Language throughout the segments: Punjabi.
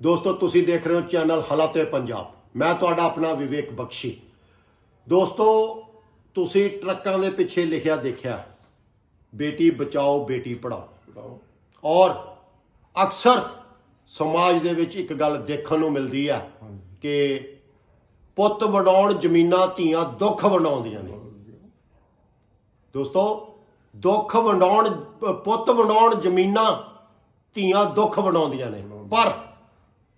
ਦੋਸਤੋ ਤੁਸੀਂ ਦੇਖ ਰਹੇ ਹੋ ਚੈਨਲ ਹਾਲਾਤੇ ਪੰਜਾਬ। ਮੈਂ ਤੁਹਾਡਾ ਆਪਣਾ ਵਿਵੇਕ ਬਖਸ਼ੀ। ਦੋਸਤੋ ਤੁਸੀਂ ਟਰੱਕਾਂ ਦੇ ਪਿੱਛੇ ਲਿਖਿਆ ਦੇਖਿਆ ਬੇਟੀ ਬਚਾਓ ਬੇਟੀ ਪੜਾਓ ਔਰ ਅਕਸਰ ਸਮਾਜ ਦੇ ਵਿੱਚ ਇੱਕ ਗੱਲ ਦੇਖਣ ਨੂੰ ਮਿਲਦੀ ਹੈ ਕਿ ਪੁੱਤ ਵਡਾਉਣ ਜ਼ਮੀਨਾਂ ਧੀਆਂ ਦੁੱਖ ਵਡਾਉਂਦੀਆਂ ਨੇ। ਦੋਸਤੋ ਦੁੱਖ ਵੰਡਾਉਣ ਪੁੱਤ ਵੰਡਾਉਣ ਜ਼ਮੀਨਾਂ ਧੀਆਂ ਦੁੱਖ ਵੰਡਾਉਂਦੀਆਂ ਨੇ। ਪਰ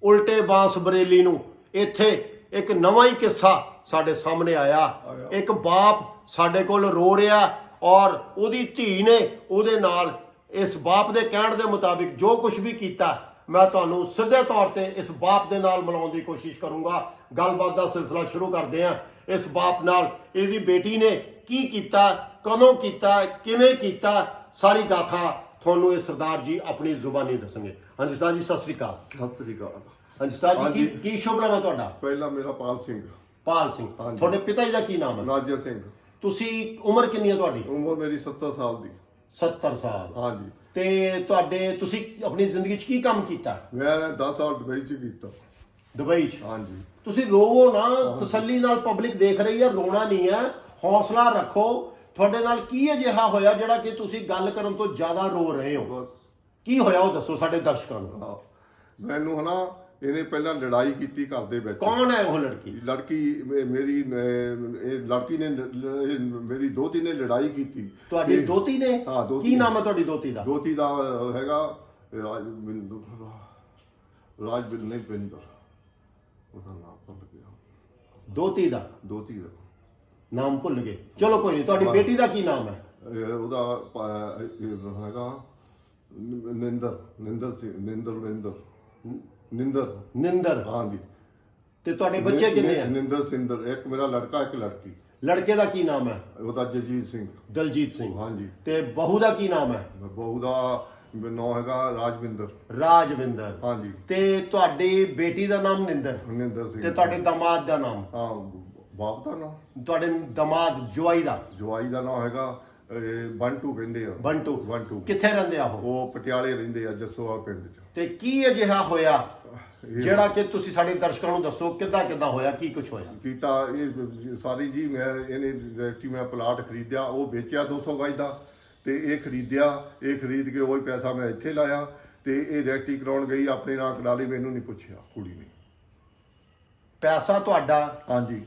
ਉਲਟੇ ਬਾਂਸ ਬਰੇਲੀ ਨੂੰ। ਇੱਥੇ ਇੱਕ ਨਵਾਂ ਹੀ ਕਿੱਸਾ ਸਾਡੇ ਸਾਹਮਣੇ ਆਇਆ। ਇੱਕ ਬਾਪ ਸਾਡੇ ਕੋਲ ਰੋ ਰਿਹਾ ਔਰ ਉਹਦੀ ਧੀ ਨੇ ਉਹਦੇ ਨਾਲ ਇਸ ਬਾਪ ਦੇ ਕਹਿਣ ਦੇ ਮੁਤਾਬਿਕ ਜੋ ਕੁਝ ਵੀ ਕੀਤਾ ਮੈਂ ਤੁਹਾਨੂੰ ਸਿੱਧੇ ਤੌਰ ਤੇ ਇਸ ਬਾਪ ਦੇ ਨਾਲ ਮਿਲਾਉਣ ਦੀ ਕੋਸ਼ਿਸ਼ ਕਰੂੰਗਾ। ਗੱਲਬਾਤ ਦਾ ਸਿਲਸਿਲਾ ਸ਼ੁਰੂ ਕਰਦੇ ਹਾਂ। ਇਸ ਬਾਪ ਨਾਲ ਇਹਦੀ ਬੇਟੀ ਨੇ ਕੀ ਕੀਤਾ ਕਦੋਂ ਕੀਤਾ ਕਿਵੇਂ ਕੀਤਾ ਸਾਰੀ ਗਾਥਾ ਤੁਹਾਨੂੰ ਇਹ ਸਰਦਾਰ ਜੀ ਆਪਣੀ ਜ਼ੁਬਾਨੀ ਦੱਸਣਗੇ। ਹਾਂਜੀ ਸਰਦਾਰ ਜੀ ਸਤਿ ਸ੍ਰੀ ਅਕਾਲ। ਸਤਿ ਸ੍ਰੀ ਅਕਾਲ। ਹਾਂਜੀ ਸਰਦਾਰ ਜੀ ਹਾਂਜੀ। ਕੀ ਕੀ ਸ਼ੁਭ ਨਾਮ ਹੈ ਤੁਹਾਡਾ? ਪਹਿਲਾ ਮੇਰਾ ਪਾਲ ਸਿੰਘ। ਪਾਲ ਸਿੰਘ। ਹਾਂਜੀ। ਤੁਹਾਡੇ ਪਿਤਾ ਜੀ ਦਾ ਕੀ ਨਾਮ ਹੈ? ਨਾਜਰ ਸਿੰਘ। ਤੁਸੀਂ ਉਮਰ ਕਿੰਨੀ ਹੈ ਤੁਹਾਡੀ? ਉਮਰ ਮੇਰੀ 70 ਸਾਲ ਦੀ। 70 ਸਾਲ। ਹਾਂਜੀ। ਤੇ ਤੁਹਾਡੇ ਤੁਸੀਂ ਆਪਣੀ ਜ਼ਿੰਦਗੀ 'ਚ ਕੀ ਕੰਮ ਕੀਤਾ? ਮੈਂ 10 ਸਾਲ ਦੁਬਈ ਚ ਕੀਤਾ। ਦੁਬਈ 'ਚ? ਹਾਂਜੀ। ਤੁਸੀਂ ਰੋਵੋ ਨਾ ਤਸੱਲੀ ਨਾਲ ਪਬਲਿਕ ਦੇਖ ਰਹੀ ਹੈ ਰੋਣਾ ਨਹੀਂ ਹੈ। ਹੌਸਲਾ ਰੱਖੋ। ਤੁਹਾਡੇ ਨਾਲ ਕੀ ਅਜਿਹਾ ਹੋਇਆ ਜਿਹੜਾ ਕਿ ਤੁਸੀਂ ਗੱਲ ਕਰਨ ਤੋਂ ਜ਼ਿਆਦਾ ਰੋ ਰਹੇ ਹੋ? ਬਸ। ਕੀ ਹੋਇਆ ਉਹ ਦੱਸੋ ਸਾਡੇ ਦਰਸ਼ਕਾਂ ਨੂੰ? ਹਾਂ। ਮੈਨੂੰ ਹਨਾ ਇਹਨੇ ਪਹਿਲਾਂ ਲੜਾਈ ਕੀਤੀ ਘਰ ਦੇ ਵਿੱਚ। ਕੌਣ ਹੈ ਉਹ ਲੜਕੀ? ਲੜਕੀ ਮੇ- ਮੇਰੀ ਇਹ ਲੜਕੀ ਨੇ ਲ- ਲ- ਇਹ ਮੇਰੀ ਦੋਤੀ ਨੇ ਲੜਾਈ ਕੀਤੀ। ਤੁਹਾਡੀ ਦੋਤੀ ਨੇ? ਹਾਂ, ਕੀ। ਨਾਮ ਹੈ ਤੁਹਾਡੀ ਦੋਤੀ ਦਾ? ਦੋਤੀ ਦਾ ਹੈਗਾ ਰਾਜਵਿੰਦਰ ਰਾਜਵਿੰਦਰ ਨਹੀਂ ਬਿੰਦਰ। ਉਹਦਾ ਨਾਮ ਭੁੱਲ ਗਿਆ। ਦੋਤੀ ਦਾ? ਦੋਤੀ ਦਾ। ਨਾਮ ਭੁੱਲ ਗਏ। ਚਲੋ ਕੋਈ ਨਹੀਂ ਤੁਹਾਡੀ। ਬੇਟੀ ਦਾ ਕੀ ਨਾਮ ਹੈ? ਇਹ ਉਹਦਾ ਪ- ਇਹ ਹੈਗਾ ਨ- ਨਿੰਦਰ ਨਿੰਦਰ ਸਿੰਘ ਨਿੰਦਰ ਨਿੰਦਰ। ਨਿੰਦਰ। ਨਿੰਦਰ। ਹਾਂਜੀ। ਤੇ ਤੁਹਾਡੇ ਬੱਚੇ ਕਿੰਨੇ ਆ? ਨਿੰਦਰ ਸਿੰਦਰ ਇੱਕ ਮੇਰਾ ਲੜਕਾ ਇੱਕ ਲੜਕੀ। ਲੜਕੇ ਦਾ ਕੀ ਨਾਮ ਹੈ? ਉਹਦਾ ਜਜੀਤ ਸਿੰਘ। ਦਲਜੀਤ ਸਿੰਘ। ਹਾਂਜੀ। ਤੇ ਬਹੂ ਦਾ ਕੀ ਨਾਮ ਹੈ? ਬਹੂ ਦਾ ਨਾਮ ਹੈਗਾ ਰਾਜਵਿੰਦਰ। ਰਾਜਵਿੰਦਰ। ਹਾਂਜੀ। ਤੇ ਤੁਹਾਡੀ ਬੇਟੀ ਦਾ ਨਾਮ ਨਿੰਦਰ? ਨਿੰਦਰ ਸਿੰਘ। ਤੇ ਤੁਹਾਡੇ ਦਮਾਦ ਦਾ ਨਾਮ? ਹਾਂ। ਬਾਪ ਦਾ ਨਾਮ ਤੁਹਾਡੇ ਦਮਾਦ ਜਵਾਈ ਦਾ? ਜਵਾਈ ਦਾ ਨਾਮ ਹੈਗਾ ਇਹ ਬੰਟੂ ਕਹਿੰਦੇ ਆ। ਬੰਟੂ। ਬੰਟੂ। ਕਿੱਥੇ ਰਹਿੰਦੇ ਆ ਉਹ? ਉਹ ਪਟਿਆਲੇ ਰਹਿੰਦੇ ਆ ਜੱਸੋਵਾਲ ਪਿੰਡ 'ਚ। ਤੇ ਕੀ ਅਜਿਹਾ ਹੋਇਆ? ਜਿਹੜਾ ਕਿ ਤੁਸੀਂ ਸਾਡੇ ਦਰਸ਼ਕਾਂ ਨੂੰ ਦੱਸੋ ਕਿੱਦਾਂ ਕਿੱਦਾਂ ਹੋਇਆ ਕੀ ਕੁਝ ਹੋਇਆ? ਕੀਤਾ ਇਹ ਸਾਰੀ ਜੀ ਮੈਂ ਇਹਨੇ ਰੈਸਟੀ ਮੈਂ ਪਲਾਟ ਖਰੀਦਿਆ ਉਹ ਵੇਚਿਆ 200 ਗਜ ਦਾ ਤੇ ਇਹ ਖਰੀਦਿਆ ਇਹ ਖਰੀਦ ਕੇ ਉਹੀ ਪੈਸਾ ਮੈਂ ਇੱਥੇ ਲਾਇਆ ਤੇ ਇਹ ਰੈਸਟੀ ਕਰਾਉਣ ਗਈ ਆਪਣੇ ਨਾਂ ਕਰਾ ਲਈ ਮੈਨੂੰ ਨਹੀਂ ਪੁੱਛਿਆ ਕੁੜੀ ਨੇ। ਪੈਸਾ ਤੁਹਾਡਾ? ਹਾਂਜੀ।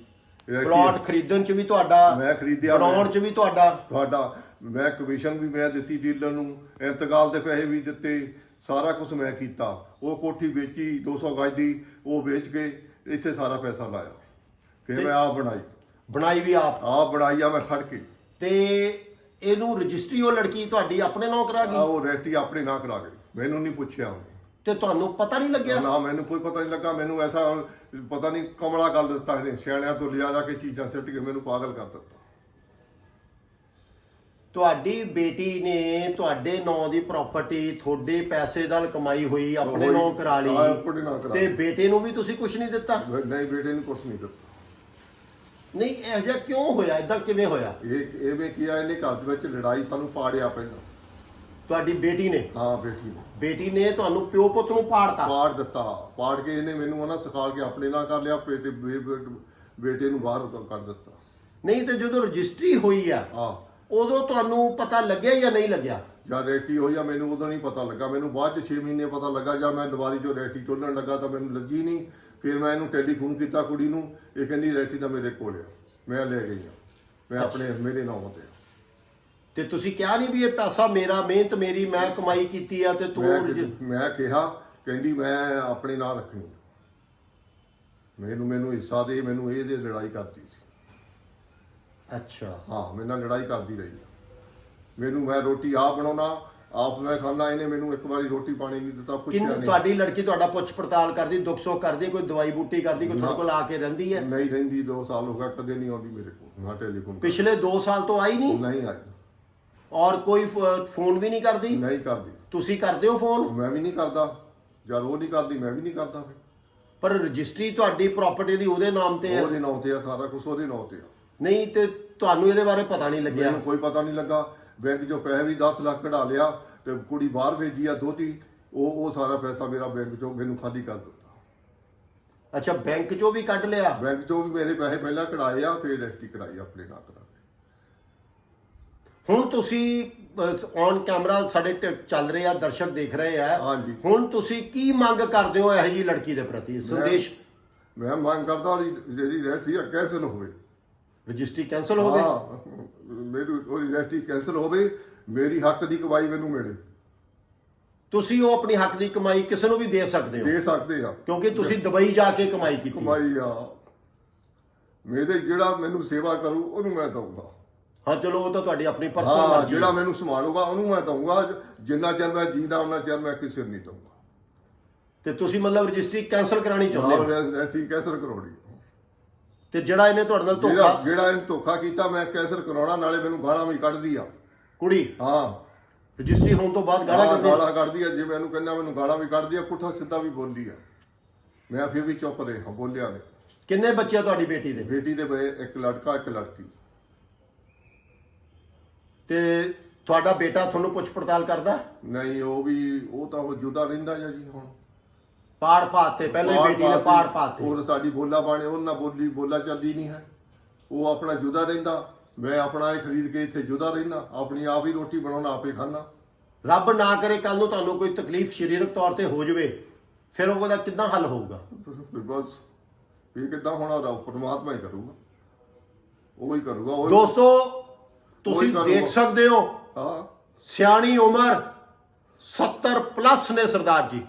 ਪਲਾਟ ਖਰੀਦਣ ਚ ਵੀ ਤੁਹਾਡਾ ਮੈਂ ਖਰੀਦਿਆ ਬਣਾਉਣ ਚ ਵੀ ਤੁਹਾਡਾ। ਤੁਹਾਡਾ ਮੈਂ ਕਮਿਸ਼ਨ ਵੀ ਮੈਂ ਦਿੱਤੀ ਡੀਲਰ ਨੂੰ ਇੰਤਕਾਲ ਦੇ ਪੈਸੇ ਵੀ ਦਿੱਤੇ ਸਾਰਾ ਕੁਝ ਮੈਂ ਕੀਤਾ। ਉਹ ਕੋਠੀ ਵੇਚੀ 200 ਗਜ ਦੀ ਉਹ ਵੇਚ ਕੇ ਇੱਥੇ ਸਾਰਾ ਪੈਸਾ ਲਾਇਆ। ਫਿਰ ਮੈਂ ਆਪ ਬਣਾਈ। ਬਣਾਈ ਵੀ ਆਪ? ਆਪ ਬਣਾਈ ਆ ਮੈਂ ਖੜ ਕੇ। ਤੇ ਇਹਨੂੰ ਰਜਿਸਟਰੀ ਉਹ ਲੜਕੀ ਤੁਹਾਡੀ ਆਪਣੇ ਨਾਂ ਕਰਾ ਆ ਗਈ ਉਹ ਰੈਸਟੀ ਆਪਣੇ ਨਾਂ ਕਰਾ ਗਈ। ਮੈਨੂੰ ਨਹੀਂ ਪੁੱਛਿਆ ਉਹਨੇ। ਤੇ ਤੁਹਾਨੂੰ ਪਤਾ ਨਹੀਂ ਲੱਗਿਆ? ਨਾ ਮੈਨੂੰ ਕੋਈ ਪਤਾ ਨਹੀਂ ਲੱਗਾ। ਮੈਨੂੰ ਐਸਾ ਪਤਾ ਨਹੀਂ ਕਮਲਾ ਕਰ ਦਿੱਤਾ ਇਹਨੇ। ਸਿਆਣਿਆਂ ਤੋਂ ਲਿਆ ਜਾ ਕੇ ਚੀਜ਼ਾਂ ਸਿੱਟ ਕੇ ਮੈਨੂੰ ਪਾਗਲ ਕਰ ਦਿੱਤਾ। ਤੁਹਾਡੀ ਬੇਟੀ ਨੇ ਤੁਹਾਡੇ ਨਾਂ ਦੀ ਪ੍ਰਾਪਰਟੀ ਤੁਹਾਡੇ ਪੈਸੇ ਨਾਲ ਕਮਾਈ ਹੋਈ ਆਪਣੇ। ਨਾਂ ਕਰਾ ਹਾਂ, ਲਈ ਆਪਣੇ ਨਾਂ ਕਰਾ ਤੇ ਲਈ। ਬੇਟੇ ਨੂੰ ਵੀ ਤੁਸੀਂ ਕੁਝ ਨਹੀਂ ਦਿੱਤਾ? ਨਹੀਂ ਬੇਟੇ ਨੂੰ ਕੁਛ ਨਹੀਂ ਦਿੱਤਾ। ਨਹੀਂ ਇਹ ਜਿਹਾ ਕਿਉਂ ਹੋਇਆ? ਇਦਾਂ ਕਿਵੇਂ ਹੋਇਆ? ਇਹ ਐਵੇਂ ਕੀਆ ਇਹਨੇ ਘਰ ਦੇ ਵਿੱਚ ਲੜਾਈ ਸਾਨੂੰ ਪਾੜਿਆ ਪਹਿਲਾਂ। ਤੁਹਾਡੀ ਬੇਟੀ ਨੇ? ਹਾਂ ਬੇਟੀ ਨੇ। ਬੇਟੀ ਨੇ ਤੁਹਾਨੂੰ ਪਿਓ ਪੁੱਤ ਨੂੰ ਪਾੜਤਾ? ਪਾੜ ਦਿੱਤਾ। ਪਾੜ ਕੇ ਇਹਨੇ ਮੈਨੂੰ ਉਹਨਾਂ ਸਿਖਾਲ ਕੇ ਆਪਣੇ ਨਾਲ ਕਰ ਲਿਆ ਬੇਟੇ ਬੇ- ਬੇ- ਬੇਟੇ ਨੂੰ ਬਾਹਰ ਕਰ ਦਿੱਤਾ। ਨਹੀਂ ਤੇ ਜਦੋਂ ਰਜਿਸਟਰੀ ਹੋਈ ਆ ਆ ਉਦੋਂ ਤੁਹਾਨੂੰ ਪਤਾ ਲੱਗਿਆ ਜਾਂ ਨਹੀਂ ਲੱਗਿਆ? ਜਾਂ ਰੈਟੀ ਹੋਈ ਆ ਮੈਨੂੰ ਉਦੋਂ ਨਹੀਂ ਪਤਾ ਲੱਗਾ। ਮੈਨੂੰ ਬਾਅਦ ਚ 6 ਮਹੀਨੇ ਪਤਾ ਲੱਗਾ ਜਾਂ ਮੈਂ ਦੁਬਾਰੀ ਚੋਂ ਰੈਟੀ ਟੋਲਣ ਲੱਗਾ ਤਾਂ ਮੈਨੂੰ ਲੱਗੀ ਨਹੀਂ। ਫਿਰ ਮੈਂ ਇਹਨੂੰ ਟੈਲੀਫੋਨ ਕੀਤਾ ਕੁੜੀ ਨੂੰ ਇਹ ਕਹਿੰਦੀ ਰੈਟੀ ਤਾਂ ਮੇਰੇ ਕੋਲ ਆ। ਮੈਂ ਲੈ ਗਈ ਆ। ਮੈਂ ਆਪਣੇ ਮੇਰੇ ਨਾਮ ਤੇ। ਤੇ ਤੁਸੀਂ ਕਿਹਾ ਨਹੀਂ ਵੀ ਇਹ ਪੈਸਾ ਮੇਰਾ ਮਿਹਨਤ ਮੇਰੀ ਮੈਂ ਕਮਾਈ ਕੀਤੀ ਆ ਤੇ ਤੂੰ ਮੈਂ ਕਿ- ਮੈਂ ਕਿਹਾ ਕਹਿੰਦੀ ਮੈਂ ਆਪਣੇ ਨਾਲ ਰੱਖਣੀ ਆ। ਮੈਨੂੰ ਮੈਨੂੰ ਹਿੱਸਾ ਦੇ ਮੈਨੂੰ ਇਹਦੇ ਲੜਾਈ ਕਰਦੀ ਸੀ। ਅੱਛਾ। ਹਾਂ ਮੇਰੇ ਨਾਲ ਲੜਾਈ ਕਰਦੀ ਰਹੀ ਆ। ਮੈਨੂੰ ਮੈਂ ਰੋਟੀ ਆਪ ਬਣਾਉਣਾ ਆਪ ਮੈਂ ਖਾਣਾ ਇਹਨੇ ਮੈਨੂੰ ਇੱਕ ਵਾਰੀ ਰੋਟੀ ਪਾਣੀ ਨਹੀਂ ਦਿੱਤਾ ਪੁੱਛਿਆ ਕਿੰਨ ਨਹੀਂ। ਤੁਹਾਡੀ ਲੜਕੀ ਤੁਹਾਡਾ ਪੁੱਛ ਪੜਤਾਲ ਕਰਦੀ ਦੁੱਖ ਸੁੱਖ ਕਰਦੀ ਕੋਈ ਦਵਾਈ ਬੂਟੀ ਕਰਦੀ ਕੋਈ ਤੁਹਾਡੇ ਕੋਲ ਆ ਕੇ ਰਹਿੰਦੀ ਹੈ? ਨਹੀਂ ਰਹਿੰਦੀ 2 ਸਾਲ ਹੋ ਗਿਆ ਕਦੇ ਨਹੀਂ ਆਉਂਦੀ ਮੇਰੇ ਕੋਲ ਨਾ ਟੈਲੀਫੋਨ ਪਿਛਲੇ 2 ਸਾਲ ਤੋਂ ਆਈ ਨਹੀਂ? ਨਹੀਂ ਆਈ। ਔਰ ਕੋਈ ਫੋਨ ਵੀ ਨਹੀਂ ਕਰਦੀ? ਨਹੀਂ ਕਰਦੀ। ਤੁਸੀਂ ਕਰਦੇ ਹੋ ਫੋਨ? ਮੈਂ ਵੀ ਨਹੀਂ ਕਰਦਾ। ਜਦ ਉਹ ਨਹੀਂ ਕਰਦੀ ਮੈਂ ਵੀ ਨਹੀਂ ਕਰਦਾ ਫਿਰ। ਪਰ ਰਜਿਸਟਰੀ ਤੁਹਾਡੀ ਪ੍ਰਾਪਰਟੀ ਦੀ ਉਹਦੇ ਨਾਮ ਤੇ ਹੈ। ਉਹਦੇ ਨਾਂ ਤੇ ਆ ਸਾਰਾ ਕੁਝ ਉਹਦੇ ਨਾਂ ਤੇ ਆ। ਨਹੀਂ ਤੇ ਤੁਹਾਨੂੰ ਇਹਦੇ ਬਾਰੇ ਪਤਾ ਨਹੀਂ ਲੱਗਿਆ। ਮੈਨੂੰ ਕੋਈ ਪਤਾ ਨਹੀਂ ਲੱਗਾ। ਬੈਂਕ ਚੋਂ ਪੈਸੇ ਵੀ 10 ਲੱਖ ਕਢਾ ਲਿਆ ਤੇ ਕੁੜੀ ਬਾਹਰ ਭੇਜੀ ਆ ਦੋਤੀ ਉਹ ਉਹ ਸਾਰਾ ਪੈਸਾ ਮੇਰਾ ਬੈਂਕ ਚੋਂ ਮੈਨੂੰ ਖਾਲੀ ਕਰ ਦਿੱਤਾ। ਅੱਛਾ ਬੈਂਕ ਚੋਂ ਵੀ ਕੱਢ ਲਿਆ? ਬੈਂਕ ਚੋਂ ਵੀ ਮੇਰੇ ਪੈਸੇ ਪਹਿਲਾਂ ਕਢਾਏ ਆ ਫਿਰ ਰਜਿਸਟਰੀ ਕਰਾਈ ਆਪਣੇ ਨਾਂ ਕਰਾ ਹੁਣ ਤੁਸੀਂ ਔਨ ਕੈਮਰਾ ਸਾਡੇ ਤੇ ਚੱਲ ਰਹੇ ਆ ਦਰਸ਼ਕ ਦੇਖ ਰਹੇ ਆ। ਹਾਂਜੀ। ਹੁਣ ਤੁਸੀਂ ਕੀ ਮੰਗ ਕਰਦੇ ਹੋ ਇਹੋ ਜੀ ਲੜਕੀ ਦੇ ਪ੍ਰਤੀ? ਸੰਦੇਸ਼? ਮੈਂ ਮੰਗ ਕਰਦਾ ਉਹਦੀ ਜਿਹੜੀ ਰਜਿਸਟਰੀ ਆ ਕੈਂਸਲ ਹੋਵੇ। ਰਜਿਸਟਰੀ ਕੈਨਸਲ ਹੋਵੇ? ਹਾਂ ਮੇਰੀ ਉਹ ਰਜਿਸਟਰੀ ਕੈਂਸਲ ਹੋਵੇ ਮੇਰੀ ਹੱਕ ਦੀ ਕਮਾਈ ਮੈਨੂੰ ਮਿਲੇ। ਤੁਸੀਂ ਉਹ ਆਪਣੀ ਹੱਕ ਦੀ ਕਮਾਈ ਕਿਸੇ ਨੂੰ ਵੀ ਦੇ ਸਕਦੇ ਹੋ? ਦੇ ਸਕਦੇ ਆ। ਕਿਉਂਕਿ ਤੁਸੀਂ ਦੁਬਈ ਜਾ ਕੇ ਕਮਾਈ ਕੀਤੀ। ਕਮਾਈ ਆ। ਮੇਰੇ ਜਿਹੜਾ ਮੈਨੂੰ ਸੇਵਾ ਕਰੂ ਉਹਨੂੰ ਮੈਂ ਦਊਂਗਾ। ਹਾਂ ਚਲੋ ਉਹ ਤਾਂ ਤੁਹਾਡੀ ਆਪਣੀ ਪਰਸਨਲ ਹਾਂ ਮਰਜ਼ੀ ਜਿਹੜਾ ਹੈ। ਮੈਨੂੰ ਸੰਭਾਲੂਗਾ ਉਹਨੂੰ ਮੈਂ ਦਊਂਗਾ। ਜਿੰਨਾ ਚਿਰ ਮੈਂ ਜੀਦਾ ਉਹਨਾਂ ਚਿਰ ਮੈਂ ਕਿਸੇ ਨੂੰ ਨਹੀਂ ਦਊਂਗਾ। ਤੇ ਤੁਸੀਂ ਮਤਲਬ ਰਜਿਸਟਰੀ ਕੈਨਸਲ ਕਰਾਣੀ ਚਾਹੁੰਦੇ ਹੋ? ਹਾਂ ਰਜਿਸਟਰੀ ਕੈਂਸਲ ਕਰਾਉਣੀ ਤੇ ਜਿਹੜਾ ਇਹਨੇ ਤੁਹਾਡੇ ਨਾਲ ਜਿਹੜਾ ਧੋਖਾ ਜਿਹੜਾ ਇਹਨੇ ਧੋਖਾ ਕੀਤਾ ਮੈਂ ਕੈਂਸਲ ਕਰਾਉਣਾ ਨਾਲੇ ਮੈਨੂੰ ਗਾਲਾਂ ਵੀ ਕੱਢਦੀ ਆ। ਕੁੜੀ ਹਾਂ। ਰਜਿਸਟਰੀ ਹੋਣ ਤੋਂ ਬਾਅਦ ਗਾਲਾਂ ਗਾਲਾਂ ਕੱਢਦੀ ਗਾਲਾਂ ਕੱਢਦੀ ਆ ਜੇ ਮੈਨੂੰ ਕਹਿੰਦਾ ਮੈਨੂੰ ਗਾਲਾਂ ਵੀ ਕੱਢਦੀ ਆ ਪੁੱਠਾ ਸਿੱਧਾ ਵੀ ਬੋਲਦੀ ਆ। ਮੈਂ ਫਿਰ ਵੀ ਚੁੱਪ ਰਿਹਾ ਬੋਲਿਆ ਨਹੀਂ ਕਿੰਨੇ ਬੱਚੇ ਆ ਤੁਹਾਡੀ ਬੇਟੀ ਦੇ? ਬੇਟੀ ਦੇ ਬਏ ਇੱਕ ਲੜਕਾ ਇੱਕ ਲੜਕੀ। ਤੇ ਤੁਹਾਡਾ ਬੇਟਾ ਤੁਹਾਨੂੰ ਪੁੱਛ ਪੜਤਾਲ ਕਰਦਾ? ਨਹੀਂ ਉਹ ਵੀ ਉਹ ਤਾਂ ਉਹ ਜੁਦਾ ਰਹਿੰਦਾ ਜਾਂ ਜੀ ਹੁਣ। ਪਾੜ ਪਾਤੇ ਪਹਿਲੇ ਪਾੜ ਬੇਟੀ ਨੇ ਪਾਤੀ, ਪਾੜ ਪਾਤੇ ਉਹ ਸਾਡੀ ਬੋਲਾ ਬਾਣੇ ਉਹਨਾਂ ਬੋਲੀ ਬੋਲਾ ਚੱਲਦੀ ਨਹੀਂ ਹੈ। ਉਹ ਆਪਣਾ ਜੁਦਾ ਰਹਿੰਦਾ। ਮੈਂ ਆਪਣਾ ਇਹ ਖਰੀਦ ਕੇ ਇੱਥੇ ਜੁਦਾ ਰਹਿਣਾ ਆਪਣੀ ਆਪ ਹੀ ਰੋਟੀ ਬਣਾਉਣਾ ਆਪੇ ਖਾਣਾ ਰੱਬ ਨਾ ਕਰੇ ਕੱਲ ਨੂੰ ਤੁਹਾਨੂੰ ਕੋਈ ਤਕਲੀਫ ਸਰੀਰਕ ਤੌਰ ਤੇ ਹੋ ਜਾਵੇ ਫਿਰ ਉਹਦਾ ਕਿੱਦਾਂ ਹੱਲ ਹੋਊਗਾ? ਬਸ ਇਹ ਕਿੱਦਾਂ ਹੋਣਾ ਰੱਬ ਪਰਮਾਤਮਾ ਹੀ ਕਰੂਗਾ। ਉਹ ਹੀ ਕਰੂਗਾ ਉਹ ਦੋਸਤੋ ਤੁਸੀਂ ਕਰੂਗਾ। ਦੇਖ ਸਕਦੇ ਹੋ। ਹਾਂ। ਸਿਆਣੀ ਉਮਰ 70 ਪਲੱਸ ਨੇ ਸਰਦਾਰ ਜੀ।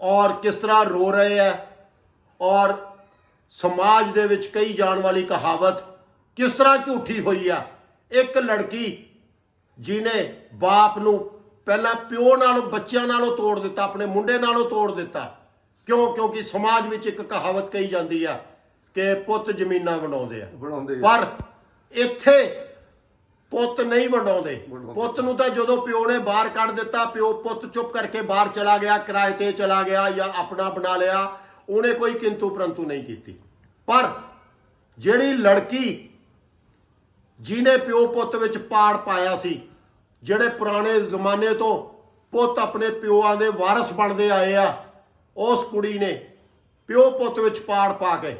ਔਰ ਕਿਸ ਤਰ੍ਹਾਂ ਰੋ ਰਹੇ ਹੈ ਔਰ ਸਮਾਜ ਦੇ ਵਿੱਚ ਕਹੀ ਜਾਣ ਵਾਲੀ ਕਹਾਵਤ ਕਿਸ ਤਰ੍ਹਾਂ ਝੂਠੀ ਹੋਈ ਆ। ਇੱਕ ਲੜਕੀ ਜਿਨੇ ਬਾਪ ਨੂੰ ਪਹਿਲਾਂ ਪਿਓ ਨਾਲੋਂ ਬੱਚਿਆਂ ਨਾਲੋਂ ਤੋੜ ਦਿੱਤਾ ਆਪਣੇ ਮੁੰਡੇ ਨਾਲੋਂ ਤੋੜ ਦਿੱਤਾ। ਕਿਉਂ? ਕਿਉਂਕਿ ਸਮਾਜ ਵਿੱਚ ਇੱਕ ਕਹਾਵਤ ਕਹੀ ਜਾਂਦੀ ਆ ਕਿ ਪੁੱਤ ਜ਼ਮੀਨਾਂ ਵੰਡਾਉਂਦੇ ਆ। ਬਣਾਉਂਦੇ ਆ। ਪਰ ਇੱਥੇ ਪੁੱਤ ਨਹੀਂ ਵੰਡਾਉਂਦੇ। ਪੁੱਤ ਨੂੰ ਤਾਂ ਜਦੋਂ ਪਿਓ ਨੇ ਬਾਹਰ ਕੱਢ ਦਿੱਤਾ ਪਿਓ ਪੁੱਤ ਚੁੱਪ ਕਰਕੇ ਬਾਹਰ ਚਲਾ ਗਿਆ ਕਿਰਾਏ ਤੇ ਚਲਾ ਗਿਆ ਜਾਂ ਆਪਣਾ ਬਣਾ ਲਿਆ ਉਹਨੇ ਕੋਈ ਕਿੰਤੂ ਪਰੰਤੂ ਨਹੀਂ ਕੀਤੀ ਪਰ ਜਿਹੜੀ ਲੜਕੀ ਜਿਹਨੇ ਪਿਓ ਪੁੱਤ ਵਿੱਚ ਪਾੜ ਪਾਇਆ ਸੀ ਜਿਹੜੇ ਪੁਰਾਣੇ ਜ਼ਮਾਨੇ ਤੋਂ ਪੁੱਤ ਆਪਣੇ ਪਿਓਆਂ ਦੇ ਵਾਰਸ ਬਣਦੇ ਆਏ ਆ ਉਸ ਕੁੜੀ ਨੇ ਪਿਓ ਪੁੱਤ ਵਿੱਚ ਪਾੜ ਪਾ ਕੇ